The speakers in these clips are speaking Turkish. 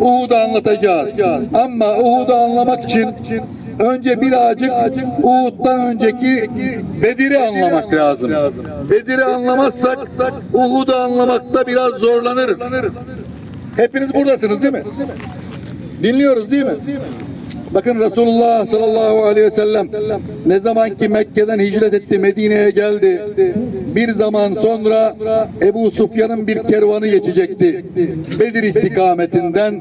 Uhud'u anlatacağız. Ama Uhud'u anlamak için önce birazcık Uhud'dan önceki Bedir'i anlamak lazım. Bedir'i anlamazsak Uhud'u anlamakta biraz zorlanırız. Hepiniz buradasınız değil mi? Dinliyoruz değil mi? Bakın Resulullah sallallahu aleyhi ve sellem ne zaman ki Mekke'den hicret etti Medine'ye geldi. Bir zaman sonra Ebu Sufyan'ın bir kervanı geçecekti. Bedir istikametinden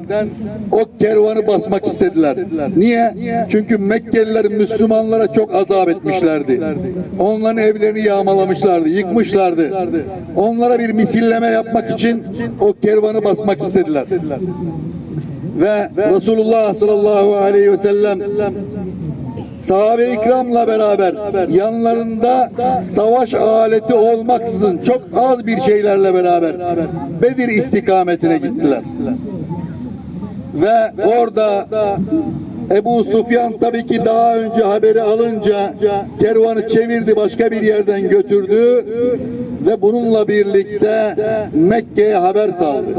o kervanı basmak istediler. Niye? Çünkü Mekkeliler Müslümanlara çok azap etmişlerdi. Onların evlerini yağmalamışlardı, yıkmışlardı. Onlara bir misilleme yapmak için o kervanı basmak istediler ve Resulullah sallallahu aleyhi ve sellem sahabe-i ikramla beraber yanlarında savaş aleti olmaksızın çok az bir şeylerle beraber Bedir istikametine gittiler. Ve orada Ebu Sufyan tabii ki daha önce haberi alınca kervanı çevirdi başka bir yerden götürdü ve bununla birlikte Mekke'ye haber saldı.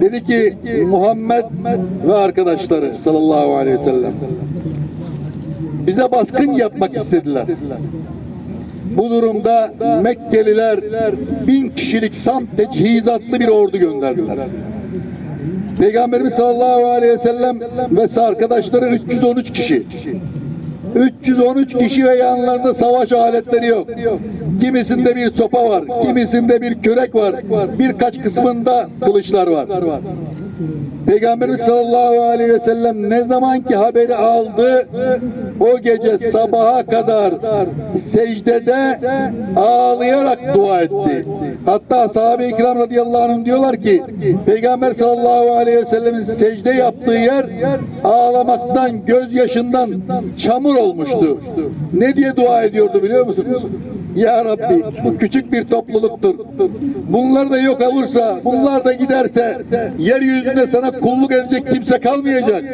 Dedi ki Muhammed ve arkadaşları sallallahu aleyhi ve sellem bize baskın yapmak istediler. Bu durumda Mekkeliler bin kişilik tam teçhizatlı bir ordu gönderdiler. Peygamberimiz sallallahu aleyhi ve sellem ve arkadaşları 313 kişi. 313 kişi ve yanlarında savaş aletleri yok. Kimisinde bir sopa var, kimisinde bir kürek var, birkaç kısmında kılıçlar var. Peygamberimiz sallallahu aleyhi ve sellem ne zaman ki haberi aldı o gece sabaha kadar secdede ağlayarak dua etti. Hatta sahabe-i kiram radıyallahu anh diyorlar ki Peygamber sallallahu aleyhi ve sellemin secde yaptığı yer ağlamaktan gözyaşından çamur olmuştu. Ne diye dua ediyordu biliyor musunuz? Ya Rabbi bu küçük bir topluluktur. Bunlar da yok olursa, bunlar da giderse yeryüzünde sana kulluk edecek kimse kalmayacak.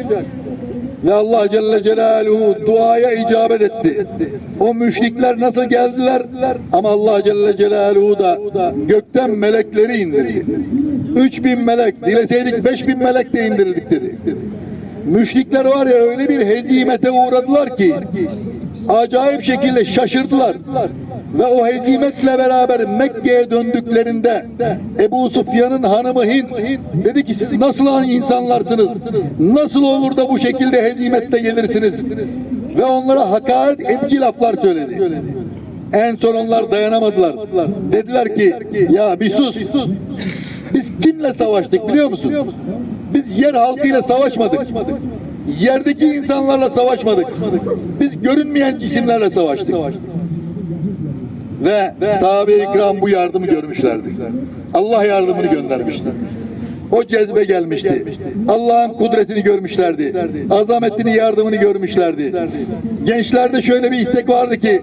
Ve Allah Celle Celaluhu duaya icabet etti. O müşrikler nasıl geldiler? Ama Allah Celle Celaluhu da gökten melekleri indirdi. 3000 melek, dileseydik 5000 melek de indirirdik dedi. Müşrikler var ya öyle bir hezimete uğradılar ki acayip şekilde şaşırdılar. Ve o hezimetle beraber Mekke'ye döndüklerinde Ebu Sufyan'ın hanımı Hint dedi ki siz nasıl insanlarsınız? Nasıl olur da bu şekilde hezimette gelirsiniz? Ve onlara hakaret edici laflar söyledi. En son onlar dayanamadılar. Dediler ki ya bir sus. Biz kimle savaştık biliyor musun? Biz yer halkıyla savaşmadık. Yerdeki insanlarla savaşmadık. Biz görünmeyen cisimlerle savaştık. Ve sahabe-i ikram bu yardımı görmüşlerdi. Allah yardımını göndermişti. O cezbe gelmişti. Allah'ın kudretini görmüşlerdi. Azametini, yardımını görmüşlerdi. Gençlerde şöyle bir istek vardı ki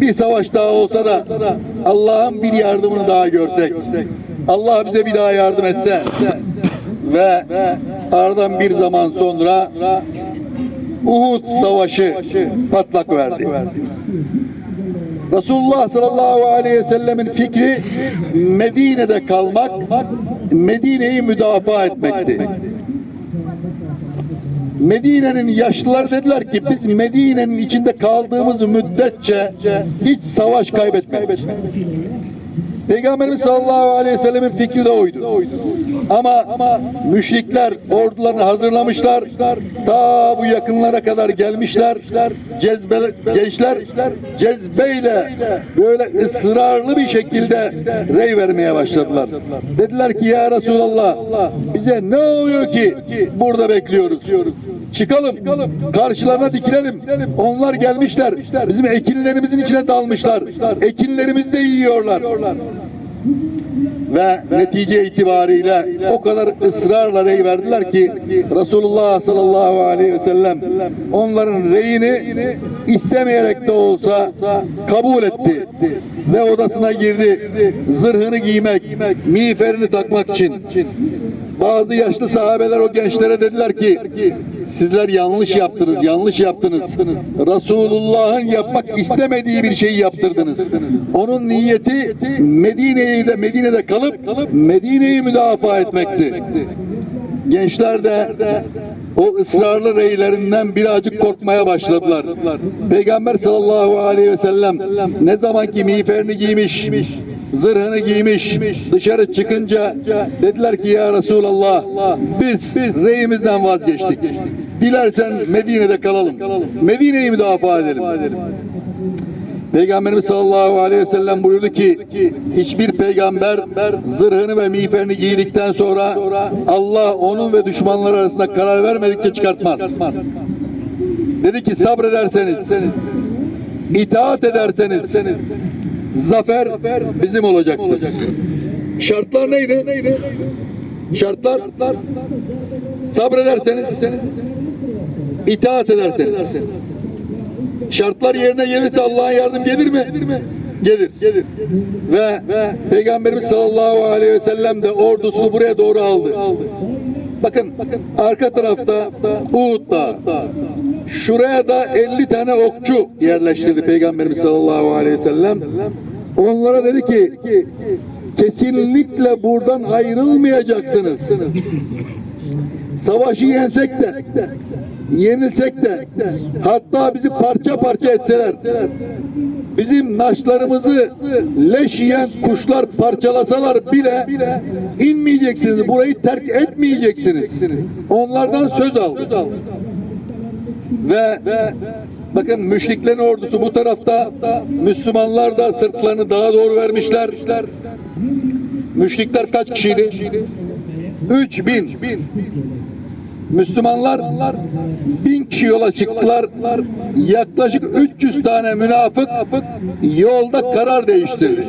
bir savaş daha olsa da Allah'ın bir yardımını daha görsek. Allah bize bir daha yardım etse ve aradan bir zaman sonra Uhud Savaşı patlak verdi. Resulullah sallallahu aleyhi ve sellemin fikri Medine'de kalmak, Medine'yi müdafaa etmekti. Medine'nin yaşlılar dediler ki biz Medine'nin içinde kaldığımız müddetçe hiç savaş kaybetmedik. Peygamberimiz sallallahu aleyhi ve sellemin fikri de oydu. Ama, müşrikler ordularını hazırlamışlar. Ta bu yakınlara kadar gelmişler. Cezbe, gençler cezbeyle böyle ısrarlı bir şekilde rey vermeye başladılar. Dediler ki ya Resulallah bize ne oluyor ki burada bekliyoruz. Çıkalım, karşılarına dikilelim. Onlar gelmişler. Bizim ekinlerimizin içine dalmışlar. Ekinlerimizi de yiyorlar. Ve netice itibariyle o kadar ısrarla rey verdiler ki Resulullah sallallahu aleyhi ve sellem onların reyini istemeyerek de olsa kabul etti. Ve odasına girdi. Zırhını giymek, miğferini takmak için. Bazı yaşlı sahabeler o gençlere dediler ki sizler yanlış yaptınız, yanlış yaptınız. Resulullah'ın yapmak istemediği bir şeyi yaptırdınız. Onun niyeti Medine'yi de Medine'de kalıp Medine'yi müdafaa etmekti. Gençler de o ısrarlı reylerinden birazcık korkmaya başladılar. Peygamber sallallahu aleyhi ve sellem ne zaman ki miğferini giymiş, zırhını giymiş, dışarı çıkınca dediler ki ya Resulallah biz reyimizden vazgeçtik. Dilersen Medine'de kalalım. Medine'yi müdafaa edelim. Peygamberimiz sallallahu aleyhi ve sellem buyurdu ki hiçbir peygamber zırhını ve miğferini giydikten sonra Allah onun ve düşmanları arasında karar vermedikçe çıkartmaz. Dedi ki sabrederseniz, itaat ederseniz zafer bizim olacaktır. Şartlar neydi? Şartlar sabrederseniz, itaat ederseniz. Şartlar yerine gelirse Allah'ın yardım gelir mi? Gelir. Gelir. Ve, Peygamberimiz sallallahu aleyhi ve sellem de ordusunu buraya doğru aldı. Bakın, arka tarafta Uhud Dağı. Şuraya da 50 tane okçu yerleştirdi Peygamberimiz sallallahu aleyhi ve sellem. Onlara dedi ki kesinlikle buradan ayrılmayacaksınız. Savaşı yensek de, yenilsek de, hatta bizi parça parça etseler, bizim naşlarımızı leş yiyen kuşlar parçalasalar bile inmeyeceksiniz, burayı terk etmeyeceksiniz. Onlardan söz al. Ve bakın müşriklerin ordusu bu tarafta, Müslümanlar da sırtlarını dağa doğru vermişler. Müşrikler kaç kişiydi? 3000. Müslümanlar bin kişi yola çıktılar. Yaklaşık 300 tane münafık yolda karar değiştirdi.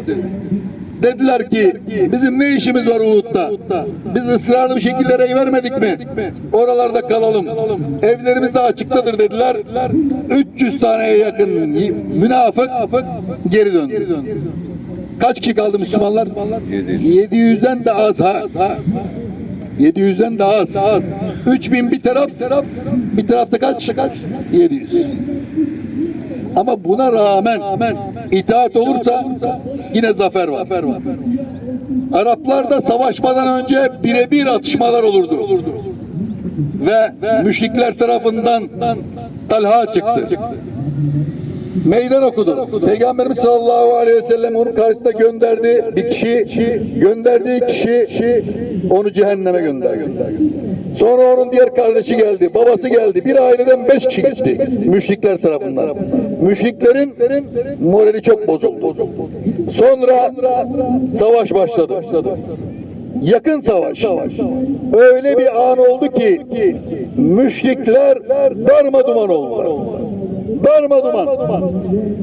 Dediler ki bizim ne işimiz var Uhud'da? Biz ısrarlı bir şekilde rey vermedik mi? Oralarda kalalım. Evlerimiz de açıktadır dediler. 300 taneye yakın münafık geri döndü. Kaç kişi kaldı Müslümanlar? 700'den de az ha. 700'den daha az. 3000 bir taraf, bir tarafta kaç? 700. Ama buna rağmen itaat olursa yine zafer var. Araplarda savaşmadan önce birebir atışmalar olurdu. Ve müşrikler tarafından Talha çıktı. Meydan okudu. Peygamberimiz sallallahu aleyhi ve sellem onun karşısında gönderdi bir kişi, gönderdiği kişi onu cehenneme gönderdi. Sonra onun diğer kardeşi geldi, babası geldi. Bir aileden beş kişi gitti. Müşrikler tarafından. Müşriklerin morali çok bozuldu. Sonra savaş başladı. Yakın savaş. Öyle bir an oldu ki müşrikler darma duman oldular darma duman.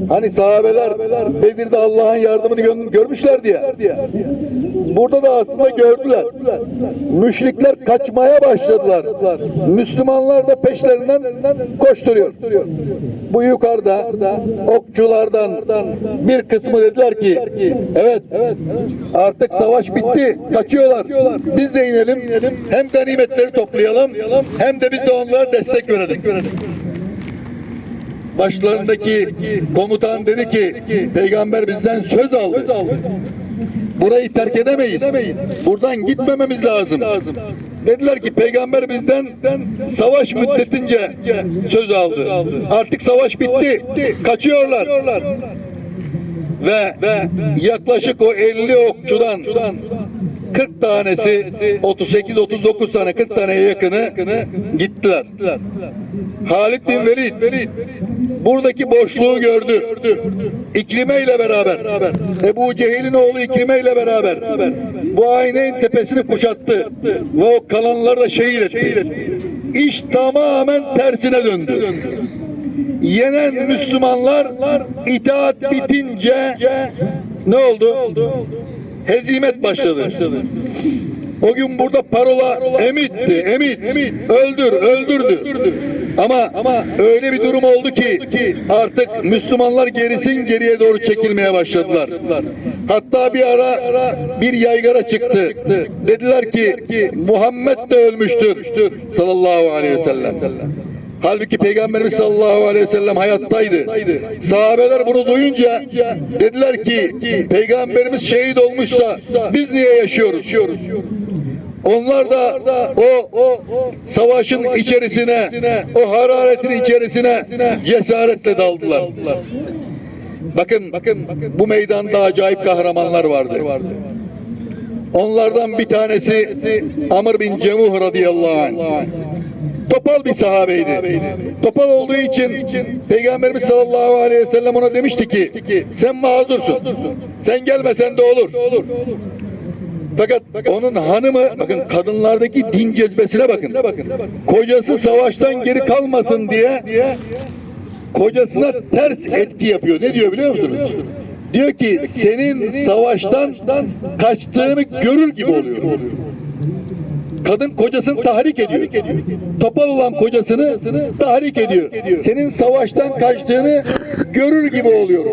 Hani sahabeler Bedir'de Allah'ın yardımını gö- görmüşler diye. Burada da aslında gördüler. Müşrikler kaçmaya başladılar. Müslümanlar da peşlerinden koşturuyor. Bu yukarıda okçulardan bir kısmı dediler ki evet artık savaş bitti. Kaçıyorlar. Biz de inelim. Hem ganimetleri toplayalım hem de biz de onlara destek verelim başlarındaki komutan dedi ki peygamber bizden söz aldı. Burayı terk edemeyiz. Buradan gitmememiz lazım. Dediler ki peygamber bizden savaş müddetince söz aldı. Artık savaş bitti. Kaçıyorlar. Ve yaklaşık o 50 okçudan 40 tanesi 38-39 tane 40 taneye yakını gittiler. Halit bin Velid buradaki boşluğu gördü. İkrime ile beraber Ebu Cehil'in oğlu İkrime ile beraber bu ayneyin tepesini kuşattı ve o kalanları da şehit etti. İş tamamen tersine döndü. Yenen Müslümanlar itaat bitince ne oldu? Hezimet başladı. O gün burada parola emitti, emit, öldür, öldürdü. Ama öyle bir durum oldu ki artık Müslümanlar gerisin geriye doğru çekilmeye başladılar. Hatta bir ara bir yaygara çıktı. Dediler ki Muhammed de ölmüştür sallallahu aleyhi ve sellem. Halbuki Peygamberimiz sallallahu aleyhi ve sellem hayattaydı. Sahabeler bunu duyunca dediler ki Peygamberimiz şehit olmuşsa biz niye yaşıyoruz? Onlar da o, savaşın içerisine, o hararetin içerisine cesaretle daldılar. Bakın, bakın bu meydanda acayip kahramanlar vardı. Onlardan bir tanesi Amr bin Cemuh radıyallahu anh. Topal bir sahabeydi. Topal olduğu için Peygamberimiz sallallahu aleyhi ve sellem ona demişti ki sen mazursun. Sen gelmesen de olur. Fakat onun hanımı bakın kadınlardaki din cezbesine bakın. Kocası savaştan geri kalmasın diye kocasına ters etki yapıyor. Ne diyor biliyor musunuz? Diyor ki senin savaştan kaçtığını görür gibi oluyor. Kadın kocasını tahrik ediyor. Topal olan kocasını tahrik ediyor. Senin savaştan kaçtığını görür gibi oluyor.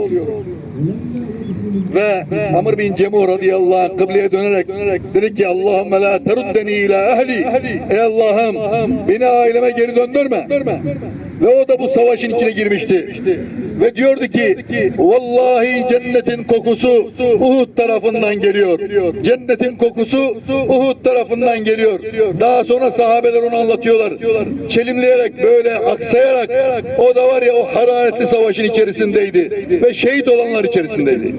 Ve Amr bin Cemur radıyallahu anh kıbleye dönerek dedi ki Allahümme la teruddeni ila ehli Ey Allah'ım beni aileme geri döndürme. Ve o da bu savaşın içine girmişti. Ve diyordu ki vallahi cennetin kokusu Uhud tarafından geliyor. Cennetin kokusu Uhud tarafından geliyor. Daha sonra sahabeler onu anlatıyorlar. Çelimleyerek böyle aksayarak o da var ya o hararetli savaşın içerisindeydi. Ve şehit olanlar içerisindeydi.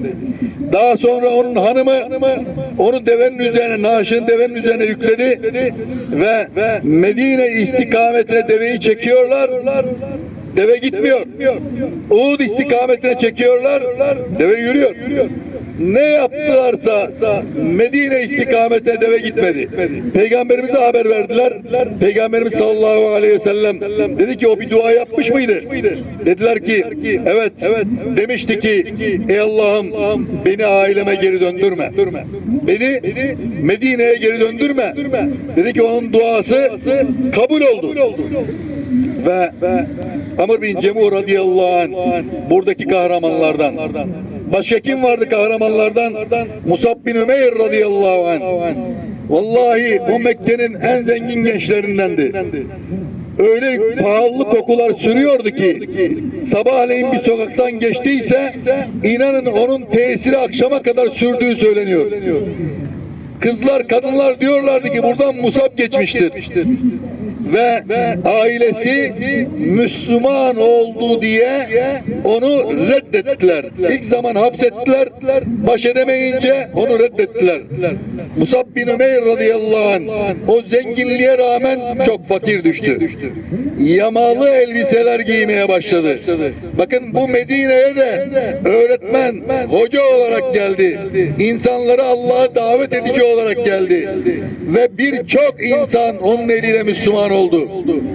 Daha sonra onun hanımı onu devenin üzerine, naaşını devenin üzerine yükledi ve Medine istikametine deveyi çekiyorlar. Deve gitmiyor. Uhud istikametine çekiyorlar. Deve yürüyor. Ne yaptılarsa Medine istikametine deve gitmedi. Peygamberimize haber verdiler. Peygamberimiz sallallahu aleyhi ve sellem dedi ki o bir dua yapmış mıydı? Dediler ki evet demişti ki ey Allah'ım beni aileme geri döndürme. Beni Medine'ye geri döndürme. Dedi ki onun duası kabul oldu. Ve Amr bin Cemur radıyallahu anh buradaki kahramanlardan. Başka kim vardı kahramanlardan? Musab bin Ümeyr radıyallahu anh. Vallahi o Mekke'nin en zengin gençlerindendi. Öyle pahalı kokular sürüyordu ki sabahleyin bir sokaktan geçtiyse inanın onun tesiri akşama kadar sürdüğü söyleniyor. Kızlar, kadınlar diyorlardı ki buradan Musab geçmiştir. Ve ailesi Müslüman oldu diye onu reddettiler. İlk zaman hapsettiler, baş edemeyince onu reddettiler. Musab bin Ömeyr radıyallahu anh o zenginliğe rağmen çok fakir düştü. Yamalı elbiseler giymeye başladı. Bakın bu Medine'ye de öğretmen, hoca olarak geldi. İnsanları Allah'a davet edici olarak geldi. Ve birçok insan onun eliyle Müslüman oldu.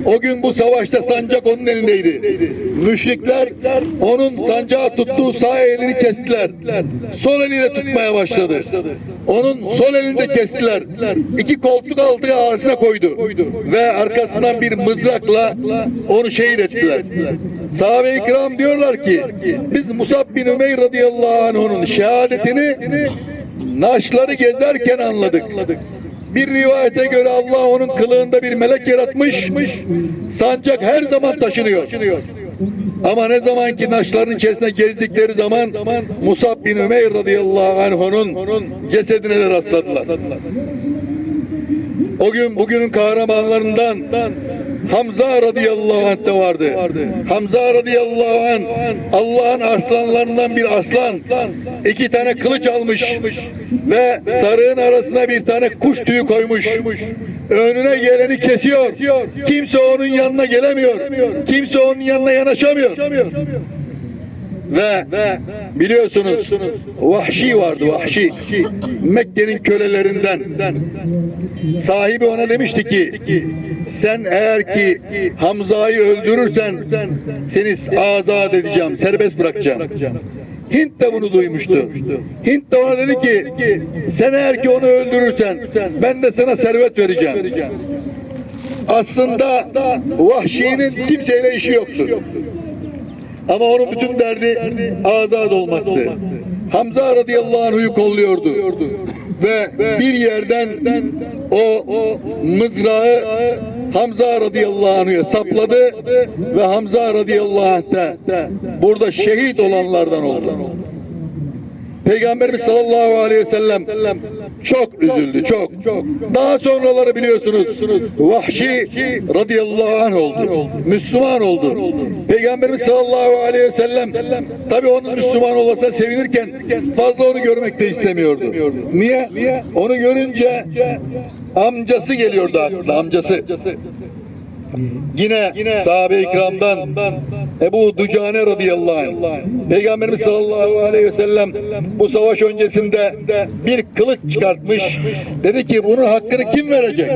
O gün bu savaşta sancak onun elindeydi. Müşrikler onun sancağı tuttuğu sağ elini kestiler. Sol eliyle tutmaya başladı. Onun sol elinde kestiler. İki koltuk altı arasına koydu. Ve arkasından bir mızrakla onu şehit ettiler. Sahabe-i kiram diyorlar ki biz Musab bin Ümeyr radıyallahu anh'ın şehadetini naşları gezerken anladık. Bir rivayete göre Allah onun kılığında bir melek yaratmış. Sancak her zaman taşınıyor. Ama ne zaman ki naşların içerisine gezdikleri zaman Musab bin Ümeyr radıyallahu anh'ın cesedine de rastladılar. O gün bugünün kahramanlarından Hamza radıyallahu anh de vardı. Hamza radıyallahu anh Allah'ın aslanlarından bir aslan. iki tane kılıç almış ve sarığın arasına bir tane kuş tüyü koymuş. Önüne geleni kesiyor. Kimse onun yanına gelemiyor. Kimse onun yanına yanaşamıyor. Ve biliyorsunuz Vahşi vardı Vahşi. Mekke'nin kölelerinden. Sahibi ona demişti ki sen eğer ki Hamza'yı öldürürsen seni azat edeceğim, serbest bırakacağım. Hint de bunu duymuştu. Hint de ona dedi ki sen eğer ki onu öldürürsen ben de sana servet vereceğim. Aslında Vahşi'nin kimseyle işi yoktu. Ama onun bütün derdi azat olmaktı. Hamza radıyallahu anh'ı kolluyordu. Ve bir yerden o mızrağı Hamza radıyallahu anh'a sapladı ve Hamza radıyallahu anh de burada şehit olanlardan oldu. Peygamberimiz sallallahu aleyhi ve sellem çok üzüldü, çok. Daha sonraları biliyorsunuz Vahşi radıyallahu anh oldu. Müslüman oldu. Peygamberimiz sallallahu aleyhi ve sellem tabi onun Müslüman olmasına sevinirken fazla onu görmek de istemiyordu. Niye? Onu görünce amcası geliyordu aklına, amcası. Yine, sahabe-i kiramdan Ebu Ducane radıyallahu anh Peygamberimiz sallallahu aleyhi ve sellem bu savaş öncesinde bir kılıç çıkartmış. Dedi ki bunun hakkını kim verecek?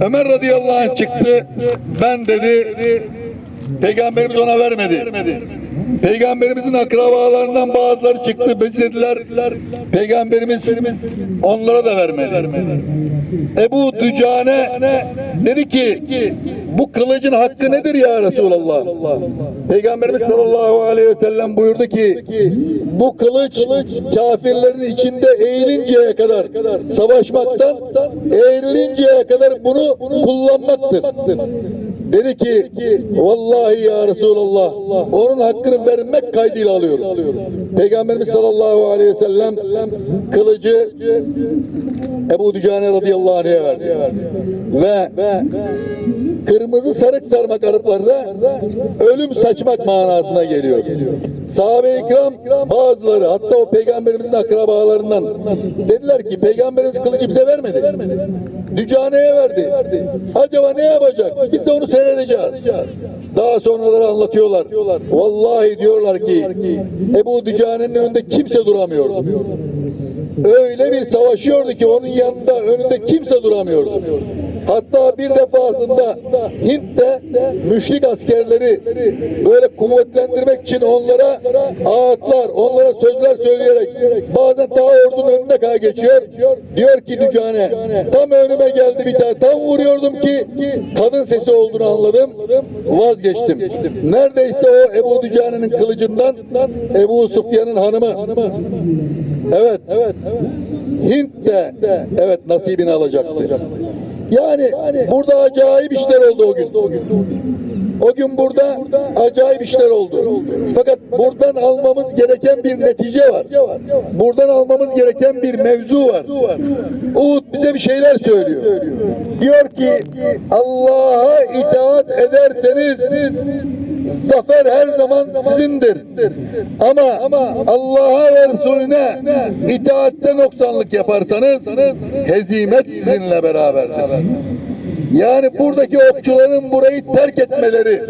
Ömer radıyallahu anh çıktı. Ben dedi Peygamberimiz ona vermedi. Peygamberimizin akrabalarından bazıları çıktı. Biz Peygamberimiz onlara da vermedi. Ebu Dücane dedi ki bu kılıcın hakkı nedir ya Resulallah? Peygamberimiz sallallahu aleyhi ve sellem buyurdu ki bu kılıç kafirlerin içinde eğilinceye kadar savaşmaktan eğrilinceye kadar bunu kullanmaktır. Dedi ki vallahi ya Resulallah onun hakkını vermek kaydıyla alıyorum. Peygamberimiz sallallahu aleyhi ve sellem kılıcı Ebu Dücane radıyallahu anh'a verdi. Ve kırmızı sarık sarmak Araplarda ölüm saçmak manasına geliyor. Sahabe-i kiram bazıları hatta o peygamberimizin akrabalarından dediler ki peygamberimiz kılıcı bize vermedi. Dücane'ye verdi. Acaba ne yapacak? Biz de onu seyredeceğiz. Daha sonraları anlatıyorlar. Vallahi diyorlar ki Ebu Dücane'nin önünde kimse duramıyordu. Öyle bir savaşıyordu ki onun yanında önünde kimse duramıyordu. Hatta bir defasında Hint'te müşrik askerleri böyle kuvvetlendirmek için onlara ağıtlar, onlara sözler söyleyerek bazen ta ordunun önüne kadar geçiyor. Diyor ki Dücane tam önüme geldi bir tane tam vuruyordum ki kadın sesi olduğunu anladım. Vazgeçtim. Neredeyse o Ebu Dücane'nin kılıcından Ebu Sufyan'ın hanımı. Evet. Evet. Hint de evet nasibini alacaktı. Yani burada acayip işler oldu o gün. O gün burada acayip işler oldu. Fakat buradan almamız gereken bir netice var. Buradan almamız gereken bir mevzu var. Uhud bize bir şeyler söylüyor. Diyor ki Allah'a itaat ederseniz zafer her zaman sizindir. Ama Allah'a ve Resulüne itaatte noksanlık yaparsanız hezimet sizinle beraberdir. Yani buradaki okçuların burayı terk etmeleri,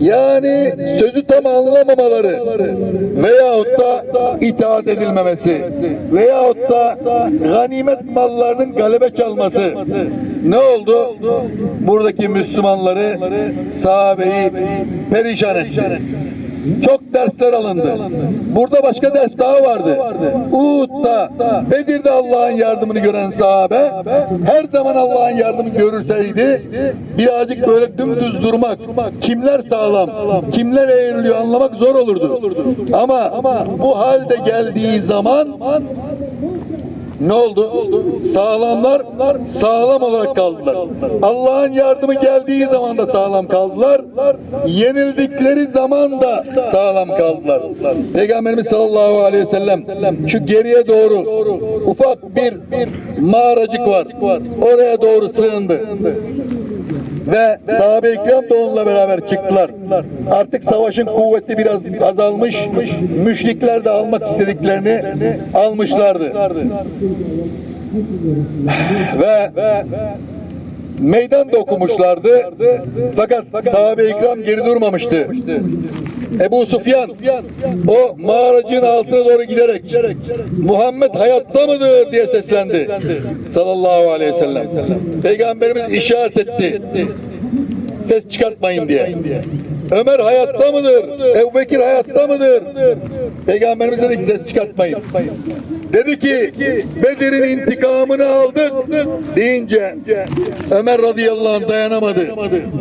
yani sözü tam anlamamaları veyahut da itaat edilmemesi veyahut da ganimet mallarının galebe çalması ne oldu? Buradaki Müslümanları, sahabeyi perişan etti. Çok dersler alındı. Burada başka ders daha vardı. Uhud'da, Bedir'de Allah'ın yardımını gören sahabe her zaman Allah'ın yardımını görürseydi birazcık böyle dümdüz durmak, kimler sağlam, kimler eğriliyor anlamak zor olurdu. Ama bu halde geldiği zaman ne oldu? Sağlamlar sağlam olarak kaldılar. Allah'ın yardımı geldiği zaman da sağlam kaldılar. Yenildikleri zaman da sağlam kaldılar. Peygamberimiz sallallahu aleyhi ve sellem şu geriye doğru ufak bir mağaracık var. Oraya doğru sığındı ve sahabe-i kiram da onunla beraber çıktılar. Artık savaşın kuvveti biraz azalmış, müşrikler de almak istediklerini almışlardı. Ve meydan da okumuşlardı. Fakat sahabe-i kiram geri durmamıştı. Ebu Sufyan o mağaracın altına doğru giderek Muhammed hayatta mıdır diye seslendi. Sallallahu aleyhi ve sellem. Peygamberimiz işaret etti. Ses çıkartmayın diye. Ömer hayatta mıdır? Ebu Bekir hayatta mıdır? Peygamberimiz dedi ki ses çıkartmayın. Dedi ki Bedir'in intikamını aldık deyince Ömer radıyallahu anh dayanamadı.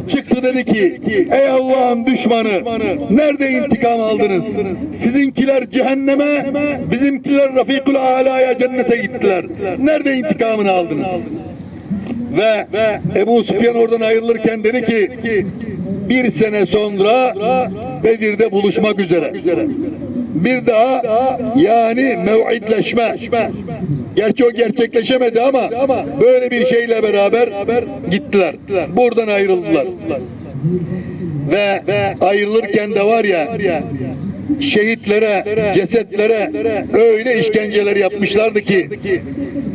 Çıktı dedi ki ey Allah'ın düşmanı nerede intikam aldınız? Sizinkiler cehenneme bizimkiler Rafikul Ala'ya cennete gittiler. Nerede intikamını aldınız? Ve Ebu Süfyan oradan ayrılırken dedi ki bir sene sonra Bedir'de buluşmak üzere. Bir daha yani mev'idleşme. Gerçi o gerçekleşemedi ama böyle bir şeyle beraber gittiler. Buradan ayrıldılar. Ve ayrılırken de var ya şehitlere, cesetlere öyle işkenceler yapmışlardı ki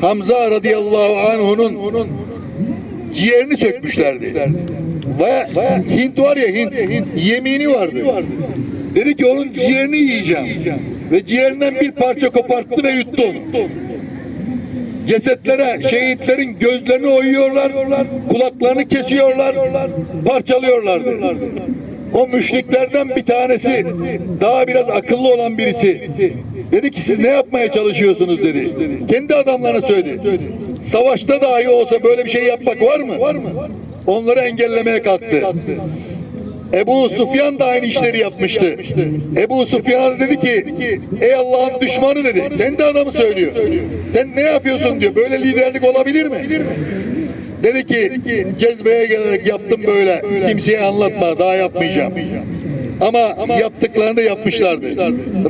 Hamza radıyallahu anh'unun ciğerini sökmüşlerdi. Ve Hint var ya Hint, yemini vardı. Dedi ki onun ciğerini yiyeceğim. Ve ciğerinden bir parça koparttı ve yuttu onu. Cesetlere, şehitlerin gözlerini oyuyorlar, kulaklarını kesiyorlar, parçalıyorlardı. O müşriklerden bir tanesi, daha biraz akıllı olan birisi, dedi ki siz ne yapmaya çalışıyorsunuz dedi. Kendi adamlarına söyledi. Savaşta dahi olsa böyle bir şey yapmak var mı? Onları engellemeye kalktı. Ebu Sufyan da aynı işleri yapmıştı. Ebu Sufyan'a da dedi ki ey Allah'ın düşmanı dedi. Kendi adamı söylüyor. Sen ne yapıyorsun diyor. Böyle liderlik olabilir mi? Dedi ki cezbeye gelerek yaptım böyle. Kimseye anlatma daha yapmayacağım. Ama yaptıklarını da yapmışlardı.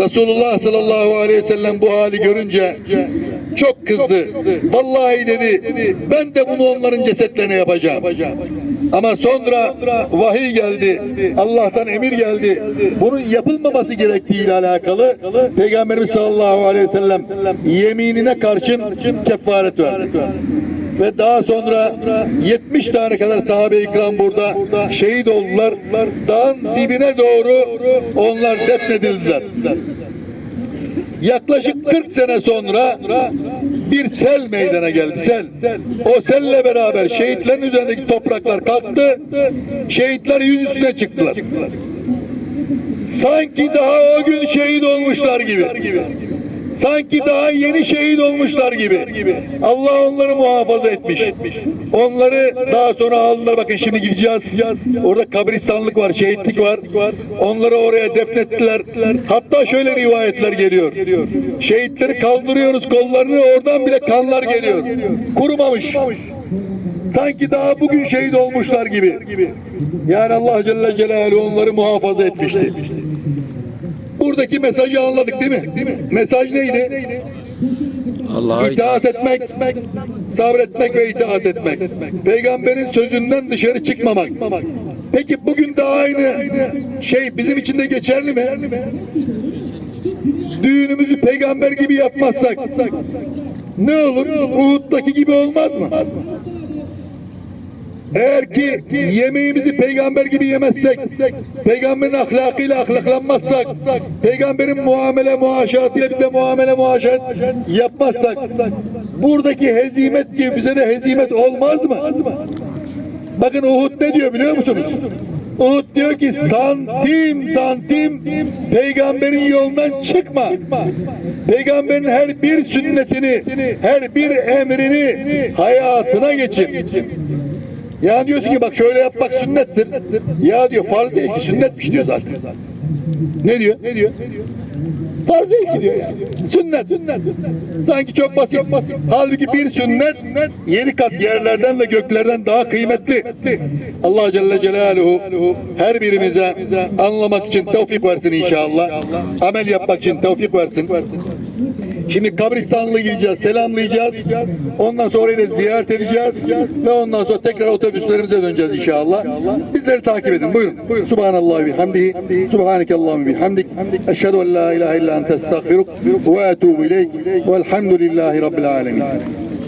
Resulullah sallallahu aleyhi ve sellem bu hali görünce çok kızdı. Vallahi dedi ben de bunu onların cesetlerine yapacağım. Ama sonra vahiy geldi. Allah'tan emir geldi. Bunun yapılmaması gerektiği ile alakalı Peygamberimiz sallallahu aleyhi ve sellem yeminine karşın kefaret verdi. Ve daha sonra 70 tane kadar sahabe-i ikram burada şehit oldular. Dağın dibine doğru onlar defnedildiler. Yaklaşık 40 sene sonra bir sel meydana geldi. Sel. O selle beraber şehitlerin üzerindeki topraklar kalktı. Şehitler yüz üstüne çıktılar. Sanki daha o gün şehit olmuşlar gibi. Sanki daha yeni şehit olmuşlar gibi. Allah onları muhafaza etmiş. Onları daha sonra aldılar. Bakın şimdi gideceğiz. Orada kabristanlık var, şehitlik var. Onları oraya defnettiler. Hatta şöyle rivayetler geliyor. Şehitleri kaldırıyoruz kollarını oradan bile kanlar geliyor. Kurumamış. Sanki daha bugün şehit olmuşlar gibi. Yani Allah Celle Celaluhu onları muhafaza etmişti. Buradaki mesajı anladık değil mi? Mesaj neydi? Allah'a İtaat etmek, sabretmek ve itaat etmek. Peygamberin sözünden dışarı çıkmamak. Peki bugün de aynı şey bizim için de geçerli mi? Düğünümüzü peygamber gibi yapmazsak ne olur? Uhud'daki gibi olmaz mı? Eğer ki yemeğimizi peygamber gibi yemezsek, peygamberin ahlakıyla ahlaklanmazsak, peygamberin muamele muaşeratıyla bize muamele muaşeret yapmazsak, buradaki hezimet gibi bize de hezimet olmaz mı? Bakın Uhud ne diyor biliyor musunuz? Uhud diyor ki santim santim peygamberin yolundan çıkma. Peygamberin her bir sünnetini, her bir emrini hayatına geçir. Ya diyorsun ki bak şöyle yapmak sünnettir. Ya diyor farz değil ki sünnetmiş diyor zaten. Ne diyor? Ne diyor? Farz değil ki diyor ya. Sünnet. sünnet. Sanki çok basit. Halbuki bir sünnet yedi kat yerlerden ve göklerden daha kıymetli. Allah Celle Celaluhu her birimize anlamak için tevfik versin inşallah. Amel yapmak için tevfik versin. Şimdi kabristanlığa gideceğiz, selamlayacağız. Ondan sonra yine ziyaret edeceğiz. Ve ondan sonra tekrar otobüslerimize döneceğiz inşallah. Bizleri takip edin. Buyurun. Buyurun. Subhanallah ve hamdihi. Subhaneke Allahümme bihamdik. Eşhedü en la ilahe illa ente estağfiruk ve etubu ileyk. Velhamdülillahi Rabbil alemin.